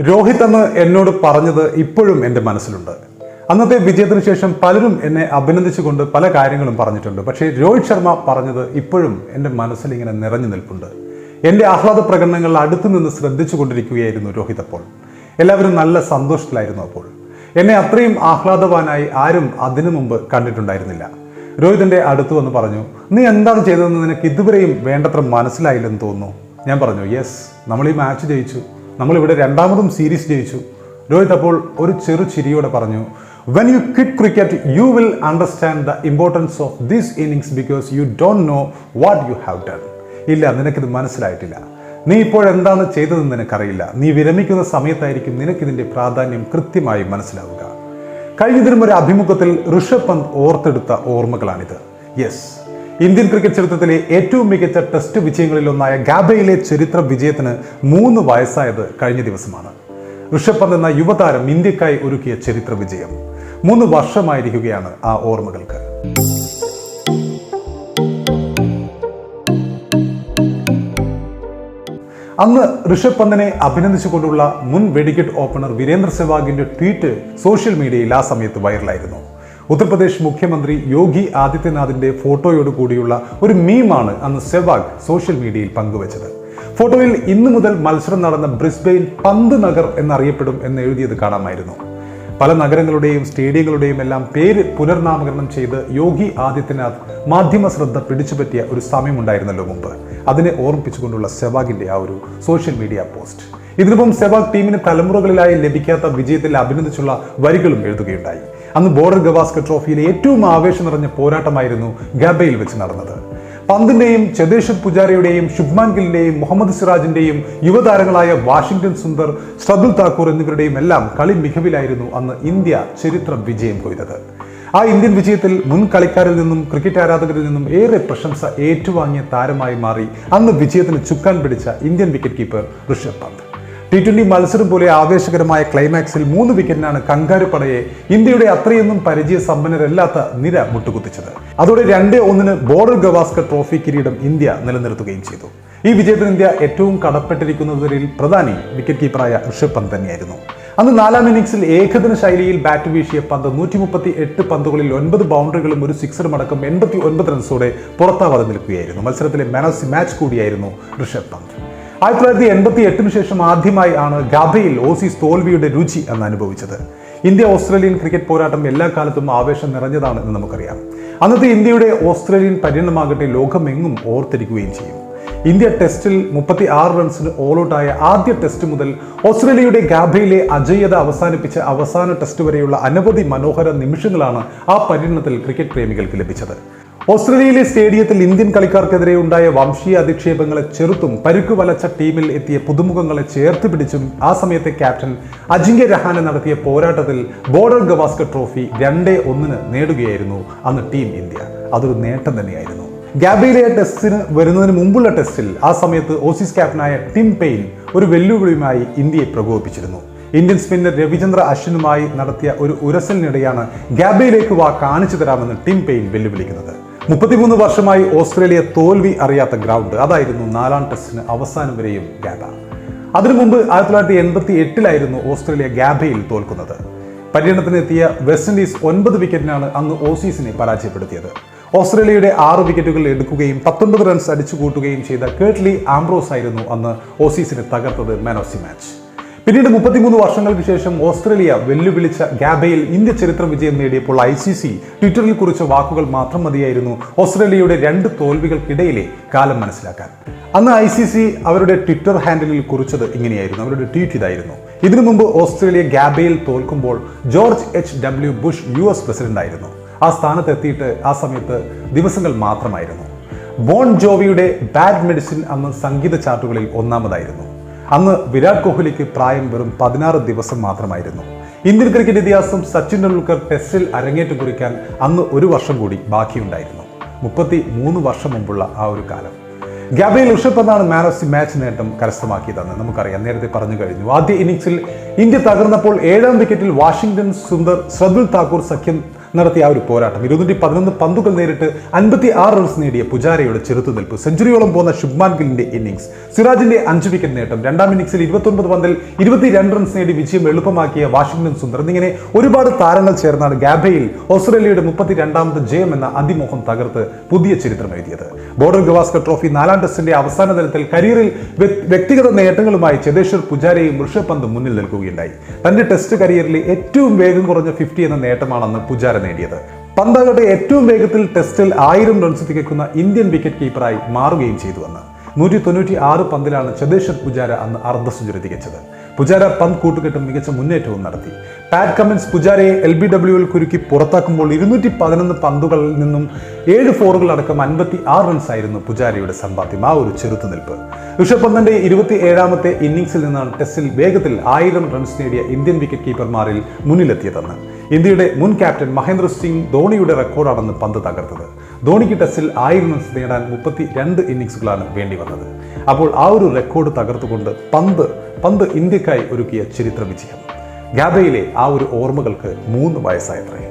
രോഹിത് എന്ന് എന്നോട് പറഞ്ഞത് ഇപ്പോഴും എന്റെ മനസ്സിലുണ്ട്. അന്നത്തെ വിജയത്തിന് ശേഷം പലരും എന്നെ അഭിനന്ദിച്ചുകൊണ്ട് പല കാര്യങ്ങളും പറഞ്ഞിട്ടുണ്ട്. പക്ഷേ രോഹിത് ശർമ്മ പറഞ്ഞത് ഇപ്പോഴും എന്റെ മനസ്സിൽ ഇങ്ങനെ നിറഞ്ഞു നിൽപ്പുണ്ട്. എന്റെ ആഹ്ലാദ പ്രകടനങ്ങൾ അടുത്തു നിന്ന് ശ്രദ്ധിച്ചു കൊണ്ടിരിക്കുകയായിരുന്നു രോഹിത് അപ്പോൾ. എല്ലാവരും നല്ല സന്തോഷത്തിലായിരുന്നു അപ്പോൾ. എന്നെ അത്രയും ആഹ്ലാദവാനായി ആരും അതിനു മുമ്പ് കണ്ടിട്ടുണ്ടായിരുന്നില്ല. രോഹിതിന്റെ അടുത്തു വന്ന് പറഞ്ഞു നീ എന്താണ് ചെയ്തതെന്ന് നിനക്ക് ഇതുവരെയും വേണ്ടത്ര മനസ്സിലായില്ലെന്ന് തോന്നുന്നു? ഞാൻ പറഞ്ഞു യെസ് നമ്മൾ ഈ മാച്ച് ജയിച്ചു. നമ്മളിവിടെ രണ്ടാമതും സീരീസ് ജയിച്ചു. രോഹിത് അപ്പോൾ ഒരു ചെറു ചിരിയോടെ പറഞ്ഞു when you quit cricket you will understand the importance of this innings because you don't know what you have done ഇല്ല നിനക്കിത് മനസ്സിലായിട്ടില്ല. നീ ഇപ്പോൾ എന്താണ് ചെയ്തതെന്ന് നിനക്കറിയില്ല. നീ വിരമിക്കുന്ന സമയത്തായിരിക്കും നിനക്കിതിന്റെ പ്രാധാന്യം കൃത്യമായി മനസ്സിലാവുക. കഴിഞ്ഞതിനും ഒരു അഭിമുഖത്തിൽ ഋഷഭ് പന്ത് ഓർത്തെടുത്ത ഓർമ്മകളാണിത്. യെസ് ഇന്ത്യൻ ക്രിക്കറ്റ് ചരിത്രത്തിലെ ഏറ്റവും മികച്ച ടെസ്റ്റ് വിജയങ്ങളിലൊന്നായ ഗാബയിലെ ചരിത്ര വിജയത്തിന് മൂന്ന് വയസ്സായത് കഴിഞ്ഞ ദിവസമാണ്. ഋഷഭ് പന്ത് എന്ന യുവതാരം ഇന്ത്യക്കായി ഒരുക്കിയ ചരിത്ര വിജയം. മൂന്ന് വർഷമായിരിക്കുകയാണ് ആ ഓർമ്മകൾക്ക്. അന്ന് ഋഷഭ് പന്തിനെ അഭിനന്ദിച്ചുകൊണ്ടുള്ള മുൻ വെടിക്കെട്ട് ഓപ്പണർ വീരേന്ദ്ര സെവാഗിന്റെ ട്വീറ്റ് സോഷ്യൽ മീഡിയയിൽ ആ സമയത്ത് വൈറലായിരുന്നു. ഉത്തർപ്രദേശ് മുഖ്യമന്ത്രി യോഗി ആദിത്യനാഥിന്റെ ഫോട്ടോയോട് കൂടിയുള്ള ഒരു മീമാണ് അന്ന് സെവാഗ് സോഷ്യൽ മീഡിയയിൽ പങ്കുവച്ചത്. ഫോട്ടോയിൽ ഇന്നു മുതൽ മത്സരം നടന്ന ബ്രിസ്ബെയിൻ പന്ത് നഗർ എന്നറിയപ്പെടും എന്ന് എഴുതിയത് കാണാമായിരുന്നു. പല നഗരങ്ങളുടെയും സ്റ്റേഡിയങ്ങളുടെയും എല്ലാം പേര് പുനർനാമകരണം ചെയ്ത് യോഗി ആദിത്യനാഥ് മാധ്യമ ശ്രദ്ധ പിടിച്ചുപറ്റിയ ഒരു സമയമുണ്ടായിരുന്നല്ലോ മുമ്പ്. അതിനെ ഓർമ്മിപ്പിച്ചുകൊണ്ടുള്ള സെവാഗിന്റെ ആ ഒരു സോഷ്യൽ മീഡിയ പോസ്റ്റ്. ഇതിനൊപ്പം സെവാഗ് ടീമിന് തലമുറകളിലായി ലഭിക്കാത്ത വിജയത്തിൽ അഭിനന്ദിച്ചുള്ള വരികളും എഴുതുകയുണ്ടായി. അന്ന് ബോർഡർ ഗവാസ്കർ ട്രോഫിയിലെ ഏറ്റവും ആവേശം നിറഞ്ഞ പോരാട്ടമായിരുന്നു ഗബയിൽ വെച്ച് നടന്നത്. പന്തിന്റെയും ചെതേശ്വർ പുജാരയുടെയും ശുഭ്മാൻ ഗില്ലിന്റെയും മുഹമ്മദ് സിറാജിന്റെയും യുവതാരങ്ങളായ വാഷിംഗ്ടൺ സുന്ദർ ശ്രദുൽ താക്കൂർ എന്നിവരുടെയും എല്ലാം കളി മികവിലായിരുന്നു അന്ന് ഇന്ത്യ ചരിത്ര വിജയം കൊയ്തത്. ആ ഇന്ത്യൻ വിജയത്തിൽ മുൻ കളിക്കാരിൽ നിന്നും ക്രിക്കറ്റ് ആരാധകരിൽ നിന്നും ഏറെ പ്രശംസ ഏറ്റുവാങ്ങിയ താരമായി മാറി അന്ന് വിജയത്തിന് ചുക്കാൻ പിടിച്ച Indian wicket keeper Rishabh Pant. T twenty മത്സരം പോലെ ആവേശകരമായ ക്ലൈമാക്സിൽ മൂന്ന് വിക്കറ്റിനാണ് കങ്കാരുപടയെ ഇന്ത്യയുടെ അത്രയൊന്നും പരിചയ സമ്പന്നരല്ലാത്ത നിര മുട്ടുകുത്തിച്ചത്. അതോടെ രണ്ടേ ഒന്നിന് ബോർഡർ ഗവാസ്കർ ട്രോഫി കിരീടം ഇന്ത്യ നിലനിർത്തുകയും ചെയ്തു. ഈ വിജയത്തിന് ഇന്ത്യ ഏറ്റവും കടപ്പെട്ടിരിക്കുന്നവരിൽ പ്രധാനി വിക്കറ്റ് കീപ്പറായ ഋഷഭ് പന്ത് തന്നെയായിരുന്നു. അന്ന് നാലാം ഇന്നിംഗ്സിൽ ഏകദിന ശൈലിയിൽ ബാറ്റ് വീശിയ പന്ത് നൂറ്റി മുപ്പത്തി എട്ട് പന്തുകളിൽ ഒൻപത് ബൗണ്ടറികളും ഒരു സിക്സറും അടക്കം എൺപത്തി ഒൻപത് റൺസോടെ പുറത്താവാതെ നിൽക്കുകയായിരുന്നു. മത്സരത്തിലെ മാൻ ഓഫ് ദി മാച്ച് കൂടിയായിരുന്നു ഋഷഭ് പന്ത്. ആയിരത്തി തൊള്ളായിരത്തി എൺപത്തി എട്ടിന് ശേഷം ആദ്യമായി ആണ് ഗാബയിൽ ഓസീസ് തോൽവിയുടെ രുചി എന്ന് അനുഭവിച്ചത്. ഇന്ത്യ ഓസ്ട്രേലിയൻ ക്രിക്കറ്റ് പോരാട്ടം എല്ലാ കാലത്തും ആവേശം നിറഞ്ഞതാണ് എന്ന് നമുക്കറിയാം. അന്നത്തെ ഇന്ത്യയുടെ ഓസ്ട്രേലിയൻ പര്യടനമാകട്ടെ ലോകമെങ്ങും ഓർത്തിരിക്കുകയും ചെയ്യും. ഇന്ത്യ ടെസ്റ്റിൽ മുപ്പത്തി ആറ് റൺസിന് ഓൾ ഔട്ടായ ആദ്യ ടെസ്റ്റ് മുതൽ ഓസ്ട്രേലിയയുടെ ഗാബയിലെ അജയ്യത അവസാനിപ്പിച്ച അവസാന ടെസ്റ്റ് വരെയുള്ള അനവധി മനോഹര നിമിഷങ്ങളാണ് ആ പര്യടനത്തിൽ ക്രിക്കറ്റ് പ്രേമികൾക്ക് ലഭിച്ചത്. ഓസ്ട്രേലിയയിലെ സ്റ്റേഡിയത്തിൽ ഇന്ത്യൻ കളിക്കാർക്കെതിരെ ഉണ്ടായ വംശീയ അധിക്ഷേപങ്ങളെ ചെറുത്തും പരുക്കു വലച്ച ടീമിൽ എത്തിയ പുതുമുഖങ്ങളെ ചേർത്ത് പിടിച്ചും ആ സമയത്തെ ക്യാപ്റ്റൻ അജിങ്ക്യ രഹാന നടത്തിയ പോരാട്ടത്തിൽ ബോർഡർ ഗവാസ്കർ ട്രോഫി രണ്ടേ ഒന്നിന് നേടുകയായിരുന്നു അന്ന് ടീം ഇന്ത്യ. അതൊരു നേട്ടം തന്നെയായിരുന്നു. ഗാബിയിലെ ടെസ്റ്റിന് വരുന്നതിന് മുമ്പുള്ള ടെസ്റ്റിൽ ആ സമയത്ത് ഓസീസ് ക്യാപ്റ്റനായ ടിം പെയിൻ ഒരു വെല്ലുവിളിയുമായി ഇന്ത്യയെ പ്രകോപിപ്പിച്ചിരുന്നു. ഇന്ത്യൻ സ്പിന്നർ രവിചന്ദ്ര അശ്വിനുമായി നടത്തിയ ഒരു ഉരസലിനിടെയാണ് ഗാബയിലേക്ക് വാ കാണിച്ചു തരാമെന്ന് ടിം പെയിൻ വെല്ലുവിളിക്കുന്നത്. മുപ്പത്തിമൂന്ന് വർഷമായി ഓസ്ട്രേലിയ തോൽവി അറിയാത്ത ഗ്രൗണ്ട്. അതായിരുന്നു നാലാം ടെസ്റ്റിന് അവസാനം വരെയും ഗാബ അതിനു മുമ്പ് ആയിരത്തി തൊള്ളായിരത്തി എൺപത്തി എട്ടിലായിരുന്നു ഓസ്ട്രേലിയ ഗാബയിൽ തോൽക്കുന്നത്. പര്യടനത്തിനെത്തിയ വെസ്റ്റ് ഇൻഡീസ് ഒൻപത് വിക്കറ്റിനാണ് അന്ന് ഓസീസിനെ പരാജയപ്പെടുത്തിയത്. ഓസ്ട്രേലിയയുടെ ആറ് വിക്കറ്റുകൾ എടുക്കുകയും പത്തൊൻപത് റൺസ് അടിച്ചു കൂട്ടുകയും ചെയ്ത കേട്ട്ലി ആംബ്രോസ് ആയിരുന്നു അന്ന് ഓസീസിനെ തകർത്തത് മാൻ ഓഫ് ദി മാച്ച്. പിന്നീട് മുപ്പത്തിമൂന്ന് വർഷങ്ങൾക്ക് ശേഷം ഓസ്ട്രേലിയ വെല്ലുവിളിച്ച ഗാബയിൽ ഇന്ത്യ ചരിത്ര വിജയം നേടിയപ്പോൾ ഐ സി സി ട്വിറ്ററിൽ കുറിച്ച വാക്കുകൾ മാത്രം മതിയായിരുന്നു ഓസ്ട്രേലിയയുടെ രണ്ട് തോൽവികൾക്കിടയിലെ കാലം മനസ്സിലാക്കാൻ. അന്ന് ഐ സി സി അവരുടെ ട്വിറ്റർ ഹാൻഡിലിൽ കുറിച്ചത് ഇങ്ങനെയായിരുന്നു. അവരുടെ ട്വീറ്റ് ഇതായിരുന്നു. ഇതിനു മുമ്പ് ഓസ്ട്രേലിയ ഗാബയിൽ തോൽക്കുമ്പോൾ George H W Bush U S president ആയിരുന്നു. ആ സ്ഥാനത്തെത്തിയിട്ട് ആ സമയത്ത് ദിവസങ്ങൾ മാത്രമായിരുന്നു. ബോൺ ജോവിയുടെ ബാഡ് മെഡിസിൻ അന്ന് സംഗീത ചാർട്ടുകളിൽ ഒന്നാമതായിരുന്നു. അന്ന് വിരാട് കോഹ്ലിക്ക് പ്രായം വെറും പതിനാറ് ദിവസം മാത്രമായിരുന്നു. ഇന്ത്യൻ ക്രിക്കറ്റ് ഇതിഹാസം സച്ചിൻ ടെണ്ടുൽക്കർ ടെസ്റ്റിൽ അരങ്ങേറ്റം കുറിക്കാൻ അന്ന് ഒരു വർഷം കൂടി ബാക്കിയുണ്ടായിരുന്നു. മുപ്പത്തി മൂന്ന് വർഷം മുമ്പുള്ള ആ ഒരു കാലം. ഗാബ്രിയൽ ഋഷഭ് എന്നാണ് മാൻ ഓഫ് ദി മാച്ച് നേട്ടം കരസ്ഥമാക്കിയതെന്ന് നമുക്കറിയാം. നേരത്തെ പറഞ്ഞു കഴിഞ്ഞു. ആദ്യ ഇന്നിംഗ്സിൽ ഇന്ത്യ തകർന്നപ്പോൾ ഏഴാം വിക്കറ്റിൽ വാഷിംഗ്ടൺ സുന്ദർ ശ്രദുൽ താക്കൂർ സഖ്യം നടത്തിയ ആ ഒരു പോരാട്ടം. ഇരുന്നൂറ്റി പതിനൊന്ന് പന്തുകൾ നേരിട്ട് അൻപത്തി ആറ് റൺസ് നേടിയ പുജാരയുടെ ചെറുത്തുനിൽപ്പ്. സെഞ്ചുറിയോളം പോകുന്ന ശുഭ്മാൻ ഗില്ലിന്റെ ഇന്നിംഗ്സ് സിറാജിന്റെ അഞ്ച് വിക്കറ്റ് നേട്ടം. രണ്ടാം ഇന്നിംഗ്സിൽ ഇരുപത്തൊൻപത് പന്തിൽ ഇരുപത്തിരണ്ട് റൺസ് നേടി വിജയം എളുപ്പമാക്കിയ വാഷിംഗ്ടൺ സുന്ദർ എന്നിങ്ങനെ ഒരുപാട് താരങ്ങൾ ചേർന്നാണ് ഗാബയിൽ ഓസ്ട്രേലിയയുടെ മുപ്പത്തി രണ്ടാമത് ജയം എന്ന അതിമോഹം തകർത്ത് പുതിയ ചരിത്രം എഴുതിയത്. ബോർഡർ ഗവാസ്കർ ട്രോഫി നാലാം ടെസ്റ്റിന്റെ അവസാന തലത്തിൽ കരിയറിൽ വ്യ- വ്യക്തിഗത നേട്ടങ്ങളുമായി ചെതേശ്വർ പുജാരയും ഋഷഭ് പന്തും മുന്നിൽ നിൽക്കുകയുണ്ടായി. തന്റെ ടെസ്റ്റ് കരിയറിലെ ഏറ്റവും വേഗം കുറഞ്ഞ ഫിഫ്റ്റി എന്ന നേട്ടമാണെന്ന് പുജാര നേടിയത്. പന്താകട്ടെ ഏറ്റവും വേഗത്തിൽ ടെസ്റ്റിൽ ആയിരം റൺസ് തികക്കുന്ന ഇന്ത്യൻ വിക്കറ്റ് കീപ്പറായി മാറുകയും ചെയ്തുവെന്ന്. നൂറ്റി തൊണ്ണൂറ്റി ആറ് പന്തിലാണ് ചതേശ്വർ പുജാര അന്ന് അർദ്ധ സെഞ്ചുറി തികച്ചത്. പുജാര പന്ത് കൂട്ടുകെട്ടും മികച്ച മുന്നേറ്റവും നടത്തി. പാറ്റ് കമ്മിൻസ് പുജാരയെ എൽ ബി ഡബ്ല്യുവിൽ കുരുക്കി പുറത്താക്കുമ്പോൾ ഇരുന്നൂറ്റി പതിനൊന്ന് പന്തുകളിൽ നിന്നും ഏഴ് ഫോറുകൾ അടക്കം അൻപത്തി ആറ് റൺസ് ആയിരുന്നു പുജാരയുടെ സമ്പാദ്യം. ആ ഒരു ചെറുത്തുനിൽപ്പ് ഋഷഭ് പന്തിന്റെ ഇരുപത്തി ഏഴാമത്തെ ഇന്നിംഗ്സിൽ നിന്നാണ് ടെസ്റ്റിൽ വേഗത്തിൽ ആയിരം റൺസ് നേടിയ ഇന്ത്യൻ വിക്കറ്റ് കീപ്പർമാരിൽ മുന്നിലെത്തിയതെന്ന്. ഇന്ത്യയുടെ മുൻ ക്യാപ്റ്റൻ മഹേന്ദ്ര സിംഗ് ധോണിയുടെ റെക്കോർഡാണെന്ന് പന്ത് തകർത്തത്. ധോണിക്ക് ടെസ്റ്റിൽ ആയിരം റൺസ് നേടാൻ മുപ്പത്തി രണ്ട് ഇന്നിങ്സുകളാണ് വേണ്ടി വന്നത്. അപ്പോൾ ആ ഒരു റെക്കോർഡ് തകർത്തുകൊണ്ട് പന്ത് പന്ത് ഇന്ത്യക്കായി ഒരുക്കിയ ചരിത്ര വിജയം. ഗാബയിലെ ആ ഒരു ഓർമ്മകൾക്ക് മൂന്ന് വയസ്സായത്രേ.